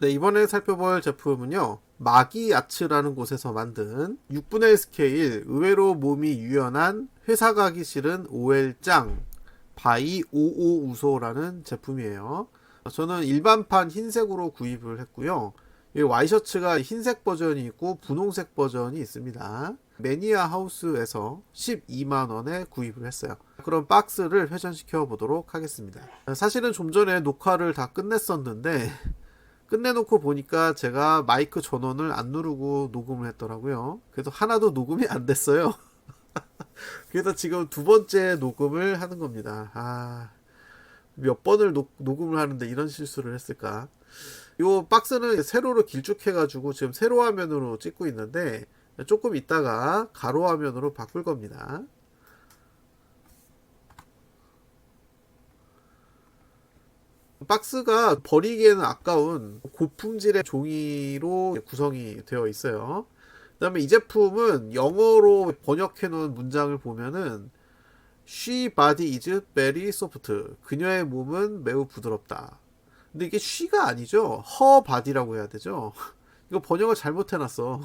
네, 이번에 살펴볼 제품은요. 마기아츠라는 곳에서 만든 6분의 1 스케일 의외로 몸이 유연한 회사 가기 싫은 OL짱 바이 55 우소라는 제품이에요. 저는 일반판 흰색으로 구입을 했고요. 이 와이셔츠가 흰색 버전이 있고 분홍색 버전이 있습니다. 매니아 하우스에서 12만원에 구입을 했어요. 그럼 박스를 회전시켜 보도록 하겠습니다. 사실은 좀 전에 녹화를 다 끝냈었는데 끝내놓고 보니까 제가 마이크 전원을 안 누르고 녹음을 했더라고요. 그래서 하나도 녹음이 안 됐어요. 그래서 지금 두 번째 녹음을 하는 겁니다. 아, 몇 번을 녹, 녹음을 하는데 이런 실수를 했을까? 이 박스는 세로로 길쭉해가지고 지금 세로 화면으로 찍고 있는데 조금 있다가 가로 화면으로 바꿀 겁니다. 박스가 버리기에는 아까운 고품질의 종이로 구성이 되어 있어요. 그 다음에 이 제품은 영어로 번역해 놓은 문장을 보면은 She body is very soft. 그녀의 몸은 매우 부드럽다. 근데 이게 she가 아니죠. her body라고 해야 되죠. 이거 번역을 잘못 해 놨어.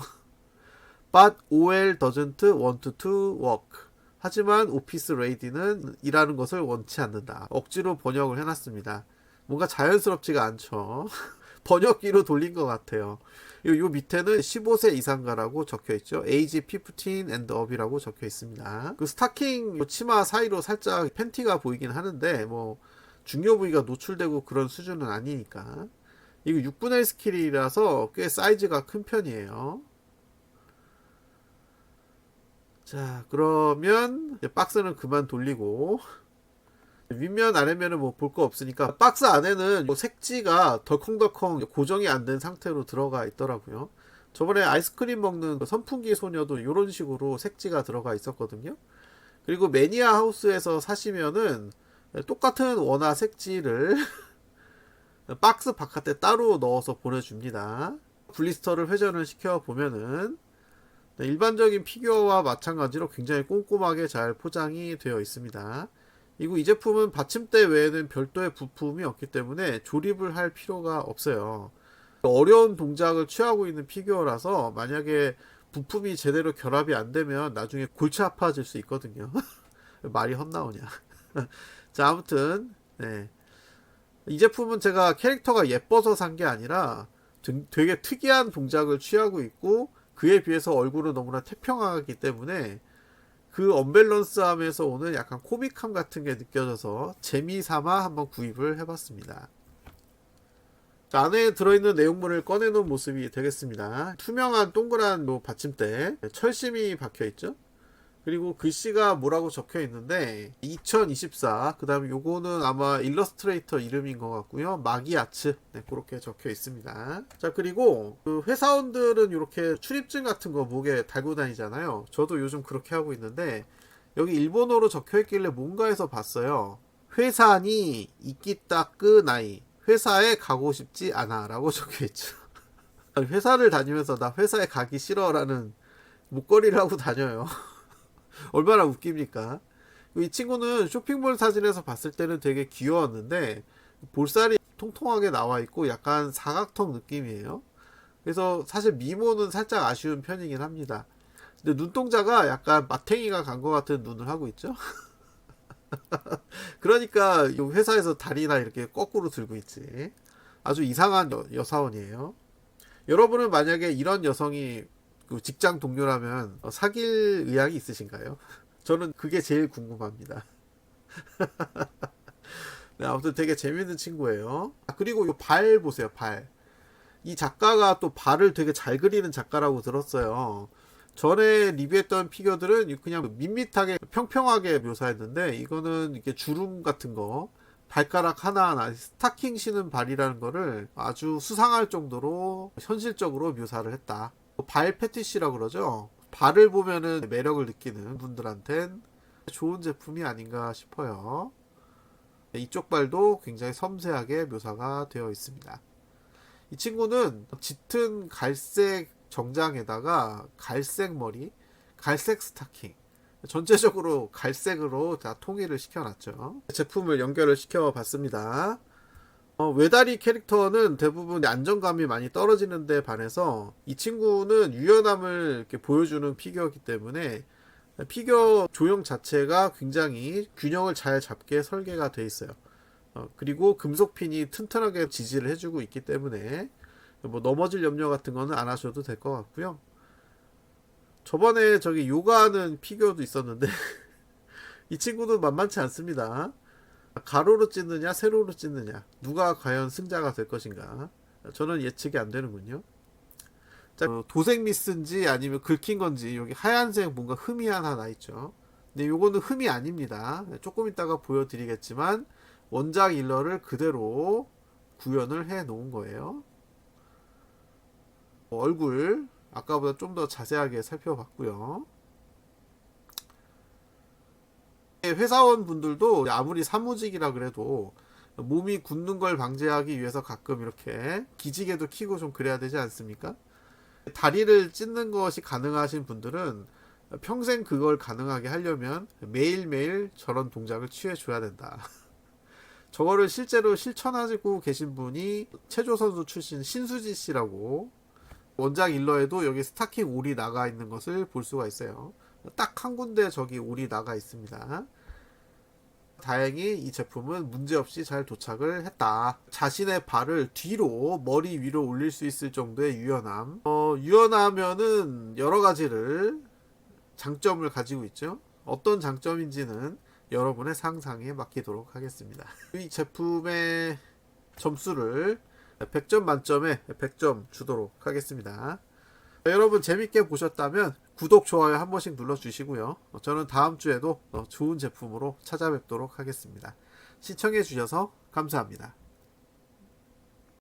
But OL doesn't want to work. 하지만 오피스 레이디는 일하는 것을 원치 않는다. 억지로 번역을 해놨습니다. 뭔가 자연스럽지가 않죠. 번역기로 돌린 것 같아요. 요, 요 밑에는 15세 이상가라고 적혀 있죠. age 15 and up이라고 적혀 있습니다. 그 스타킹 치마 사이로 살짝 팬티가 보이긴 하는데 뭐 중요 부위가 노출되고 그런 수준은 아니니까. 이거 6분의 1 스킬이라서 꽤 사이즈가 큰 편이에요. 자, 그러면 박스는 그만 돌리고 윗면 아래면은 뭐 볼 거 없으니까 박스 안에는 뭐 색지가 덜컹덜컹 고정이 안 된 상태로 들어가 있더라고요. 저번에 아이스크림 먹는 그 선풍기 소녀도 이런 식으로 색지가 들어가 있었거든요. 그리고 매니아 하우스에서 사시면은 똑같은 원화 색지를 박스 바깥에 따로 넣어서 보내줍니다. 블리스터를 회전을 시켜 보면은 네, 일반적인 피규어와 마찬가지로 굉장히 꼼꼼하게 잘 포장이 되어 있습니다. 그리고 이 제품은 받침대 외에는 별도의 부품이 없기 때문에 조립을 할 필요가 없어요. 어려운 동작을 취하고 있는 피규어라서 만약에 부품이 제대로 결합이 안 되면 나중에 골치 아파질 수 있거든요. 말이 헛나오냐. 자, 아무튼, 네. 이 제품은 제가 캐릭터가 예뻐서 산 게 아니라 되게 특이한 동작을 취하고 있고 그에 비해서 얼굴은 너무나 태평하기 때문에 그 언밸런스함에서 오는 약간 코믹함 같은 게 느껴져서 재미삼아 한번 구입을 해봤습니다. 자, 안에 들어있는 내용물을 꺼내놓은 모습이 되겠습니다. 투명한 동그란 뭐 받침대, 철심이 박혀있죠? 그리고 글씨가 뭐라고 적혀 있는데 2024 그다음에 요거는 아마 일러스트레이터 이름인 것 같고요. 마기아츠. 네, 그렇게 적혀 있습니다. 자 그리고 그 회사원들은 이렇게 출입증 같은 거 목에 달고 다니잖아요. 저도 요즘 그렇게 하고 있는데 여기 일본어로 적혀 있길래 뭔가에서 봤어요. 회사니 이끼따끄 나이. 회사에 가고 싶지 않아 라고 적혀 있죠. 회사를 다니면서 나 회사에 가기 싫어 라는 목걸이를 하고 다녀요 얼마나 웃깁니까? 이 친구는 쇼핑몰 사진에서 봤을 때는 되게 귀여웠는데 볼살이 통통하게 나와 있고 약간 사각턱 느낌이에요. 그래서 사실 미모는 살짝 아쉬운 편이긴 합니다. 근데 눈동자가 약간 마탱이가 간 것 같은 눈을 하고 있죠. 그러니까 회사에서 다리나 이렇게 거꾸로 들고 있지. 아주 이상한 여, 여사원이에요. 여러분은 만약에 이런 여성이 그 직장 동료라면 어, 사귈 의향이 있으신가요? 저는 그게 제일 궁금합니다. 네, 아무튼 되게 재밌는 친구예요. 아, 그리고 이발 보세요, 발. 이 작가가 또 발을 되게 잘 그리는 작가라고 들었어요. 전에 리뷰했던 피규어들은 그냥 밋밋하게 평평하게 묘사했는데 이거는 이렇게 주름 같은 거 발가락 하나하나 스타킹 신은 발이라는 거를 아주 수상할 정도로 현실적으로 묘사를 했다. 발 패티시라고 그러죠. 발을 보면은 매력을 느끼는 분들한텐 좋은 제품이 아닌가 싶어요. 이쪽 발도 굉장히 섬세하게 묘사가 되어 있습니다. 이 친구는 짙은 갈색 정장에다가 갈색 머리, 갈색 스타킹, 전체적으로 갈색으로 다 통일을 시켜놨죠. 제품을 연결을 시켜 봤습니다. 어, 외다리 캐릭터는 대부분 안정감이 많이 떨어지는 데 반해서 이 친구는 유연함을 이렇게 보여주는 피규어이기 때문에 피규어 조형 자체가 굉장히 균형을 잘 잡게 설계가 돼 있어요. 어, 그리고 금속 핀이 튼튼하게 지지를 해주고 있기 때문에 뭐 넘어질 염려 같은 거는 안 하셔도 될 것 같고요. 저번에 저기 요가하는 피규어도 있었는데 이 친구도 만만치 않습니다. 가로로 찢느냐 세로로 찢느냐 누가 과연 승자가 될 것인가 저는 예측이 안 되는군요. 자, 어, 도색 미스인지 아니면 긁힌 건지 여기 하얀색 뭔가 흠이 하나 나 있죠. 근데 요거는 흠이 아닙니다. 조금 이따가 보여드리겠지만 원작 일러를 그대로 구현을 해 놓은 거예요. 어, 얼굴 아까보다 좀 더 자세하게 살펴봤고요. 회사원 분들도 아무리 사무직이라 그래도 몸이 굳는 걸 방지하기 위해서 가끔 이렇게 기지개도 키고 좀 그래야 되지 않습니까? 다리를 찢는 것이 가능하신 분들은 평생 그걸 가능하게 하려면 매일매일 저런 동작을 취해줘야 된다. 저거를 실제로 실천하고 계신 분이 체조 선수 출신 신수지 씨라고 원작 일러에도 여기 스타킹 올이 나가 있는 것을 볼 수가 있어요. 딱 한 군데 저기 올이 나가 있습니다. 다행히 이 제품은 문제없이 잘 도착을 했다. 자신의 발을 뒤로 머리 위로 올릴 수 있을 정도의 유연함. 어, 유연하면은 여러 가지를 장점을 가지고 있죠. 어떤 장점인지는 여러분의 상상에 맡기도록 하겠습니다. 이 제품의 점수를 100점 만점에 100점 주도록 하겠습니다. 여러분 재밌게 보셨다면 구독, 좋아요 한 번씩 눌러주시고요. 저는 다음 주에도 좋은 제품으로 찾아뵙도록 하겠습니다. 시청해 주셔서 감사합니다.